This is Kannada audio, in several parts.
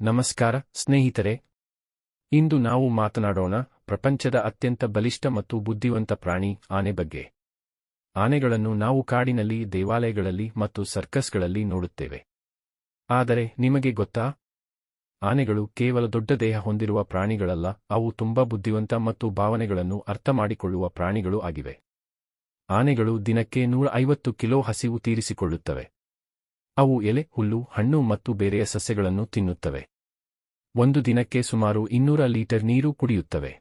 ನಮಸ್ಕಾರ, ಸ್ನೇಹಿತರೆ. ಇಂದು ನಾವು ಮಾತನಾಡೋಣ ಪ್ರಪಂಚದ ಅತ್ಯಂತ ಬಲಿಷ್ಠ ಮತ್ತು ಬುದ್ಧಿವಂತ ಪ್ರಾಣಿ ಆನೆ ಬಗ್ಗೆ. ಆನೆಗಳನ್ನು ನಾವು ಕಾಡಿನಲ್ಲಿ, ದೇವಾಲಯಗಳಲ್ಲಿ ಮತ್ತು ಸರ್ಕಸ್ಗಳಲ್ಲಿ ನೋಡುತ್ತೇವೆ. ಆದರೆ ನಿಮಗೆ ಗೊತ್ತಾ? ಆನೆಗಳು ಕೇವಲ ದೊಡ್ಡ ದೇಹ ಹೊಂದಿರುವ ಪ್ರಾಣಿಗಳಲ್ಲ, ಅವು ತುಂಬಾ ಬುದ್ಧಿವಂತ ಮತ್ತು ಭಾವನೆಗಳನ್ನು ಅರ್ಥಮಾಡಿಕೊಳ್ಳುವ ಪ್ರಾಣಿಗಳು ಆಗಿವೆ. ಆನೆಗಳು ದಿನಕ್ಕೆ ನೂರ ಐವತ್ತು ಕಿಲೋ ಹಸಿವು ತೀರಿಸಿಕೊಳ್ಳುತ್ತವೆ. ಅವು ಎಲೆ, ಹುಲ್ಲು, ಹಣ್ಣು ಮತ್ತು ಬೇರೆಯ ಸಸ್ಯಗಳನ್ನು ತಿನ್ನುತ್ತವೆ. ಒಂದು ದಿನಕ್ಕೆ ಸುಮಾರು ಇನ್ನೂರ ಲೀಟರ್ ನೀರು ಕುಡಿಯುತ್ತವೆ.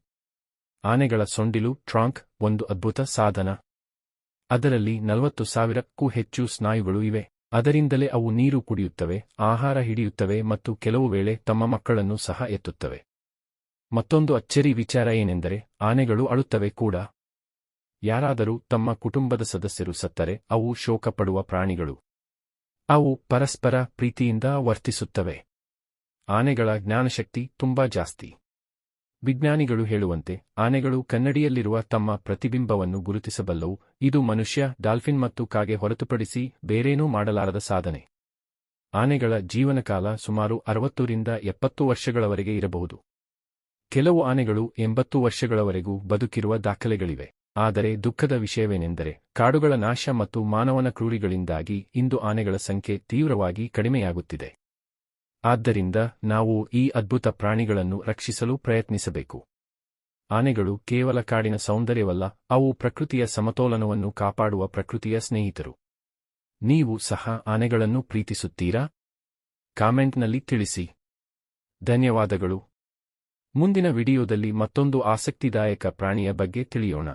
ಆನೆಗಳ ಸೊಂಡಿಲು, ಟ್ರಾಂಕ್, ಒಂದು ಅದ್ಭುತ ಸಾಧನ. ಅದರಲ್ಲಿ ನಲವತ್ತು ಸಾವಿರಕ್ಕೂ ಹೆಚ್ಚು ಸ್ನಾಯುಗಳು ಇವೆ. ಅದರಿಂದಲೇ ಅವು ನೀರು ಕುಡಿಯುತ್ತವೆ, ಆಹಾರ ಹಿಡಿಯುತ್ತವೆ ಮತ್ತು ಕೆಲವು ವೇಳೆ ತಮ್ಮ ಮಕ್ಕಳನ್ನು ಸಹ ಎತ್ತುತ್ತವೆ. ಮತ್ತೊಂದು ಅಚ್ಚರಿ ವಿಚಾರ ಏನೆಂದರೆ, ಆನೆಗಳು ಅಳುತ್ತವೆ ಕೂಡ. ಯಾರಾದರೂ ತಮ್ಮ ಕುಟುಂಬದ ಸದಸ್ಯರು ಸತ್ತರೆ, ಅವು ಶೋಕಪಡುವ ಪ್ರಾಣಿಗಳು. ಅವು ಪರಸ್ಪರ ಪ್ರೀತಿಯಿಂದ ವರ್ತಿಸುತ್ತವೆ. ಆನೆಗಳ ಜ್ಞಾನಶಕ್ತಿ ತುಂಬಾ ಜಾಸ್ತಿ. ವಿಜ್ಞಾನಿಗಳು ಹೇಳುವಂತೆ ಆನೆಗಳು ಕನ್ನಡಿಯಲ್ಲಿರುವ ತಮ್ಮ ಪ್ರತಿಬಿಂಬವನ್ನು ಗುರುತಿಸಬಲ್ಲವು. ಇದು ಮನುಷ್ಯ, ಡಾಲ್ಫಿನ್ ಮತ್ತು ಕಾಗೆ ಹೊರತುಪಡಿಸಿ ಬೇರೇನೂ ಮಾಡಲಾರದ ಸಾಧನೆ. ಆನೆಗಳ ಜೀವನಕಾಲ ಸುಮಾರು ಅರವತ್ತರಿಂದ ಎಪ್ಪತ್ತು ವರ್ಷಗಳವರೆಗೆ ಇರಬಹುದು. ಕೆಲವು ಆನೆಗಳು ಎಂಬತ್ತು ವರ್ಷಗಳವರೆಗೂ ಬದುಕಿರುವ ದಾಖಲೆಗಳಿವೆ. ಆದರೆ ದುಃಖದ ವಿಷಯವೇನೆಂದರೆ ಕಾಡುಗಳ ನಾಶ ಮತ್ತು ಮಾನವನ ಕ್ರೂರಿಗಳಿಂದಾಗಿ ಇಂದು ಆನೆಗಳ ಸಂಖ್ಯೆ ತೀವ್ರವಾಗಿ ಕಡಿಮೆಯಾಗುತ್ತಿದೆ. ಆದ್ದರಿಂದ ನಾವು ಈ ಅದ್ಭುತ ಪ್ರಾಣಿಗಳನ್ನು ರಕ್ಷಿಸಲು ಪ್ರಯತ್ನಿಸಬೇಕು. ಆನೆಗಳು ಕೇವಲ ಕಾಡಿನ ಸೌಂದರ್ಯವಲ್ಲ, ಅವು ಪ್ರಕೃತಿಯ ಸಮತೋಲನವನ್ನು ಕಾಪಾಡುವ ಪ್ರಕೃತಿಯ ಸ್ನೇಹಿತರು. ನೀವು ಸಹ ಆನೆಗಳನ್ನು ಪ್ರೀತಿಸುತ್ತೀರಾ? ಕಾಮೆಂಟ್ನಲ್ಲಿ ತಿಳಿಸಿ. ಧನ್ಯವಾದಗಳು. ಮುಂದಿನ ವಿಡಿಯೋದಲ್ಲಿ ಮತ್ತೊಂದು ಆಸಕ್ತಿದಾಯಕ ಪ್ರಾಣಿಯ ಬಗ್ಗೆ ತಿಳಿಯೋಣ.